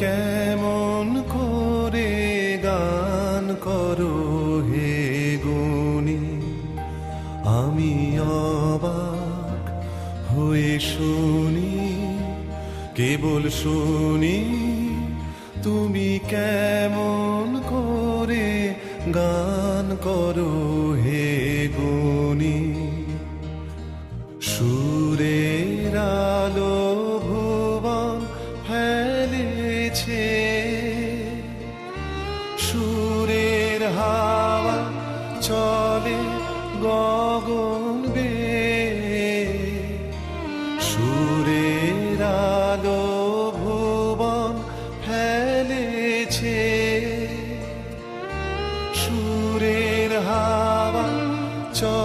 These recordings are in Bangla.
কেমন করে গান করো হে গুণী? আমি অবাক হয়ে শুনি, কেবল শুনি, তুমি কেমন করে গান করো হে গুণী? সুরের আলো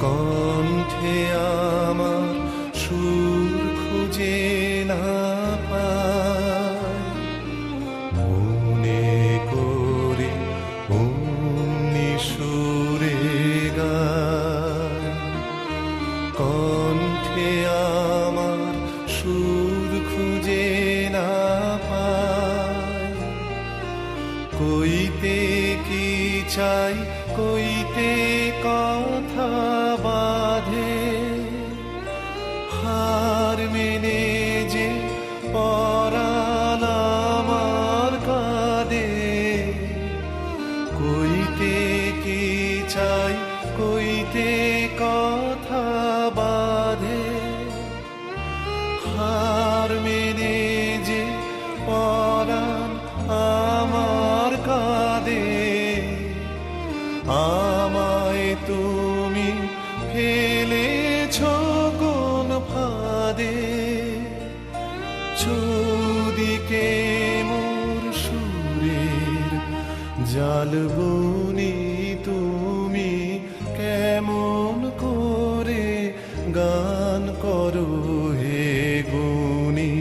কণ্ঠে আমার সুর চাই কইতে কথা বাঁধে। হার মেনে যে পরালামার কাঁদে কইতে কি চাই কইতে আমায় তুমি ফেলেছ কোন ফাঁদে। চৌদিকে মোর সুরের জাল বুনি তুমি কেমন করে গান করো হে গুণী।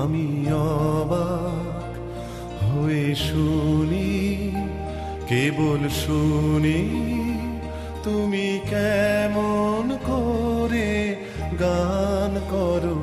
আমি অবাক হয়ে শুনি কেবল শুনি তুমি কেমন করে গান করো?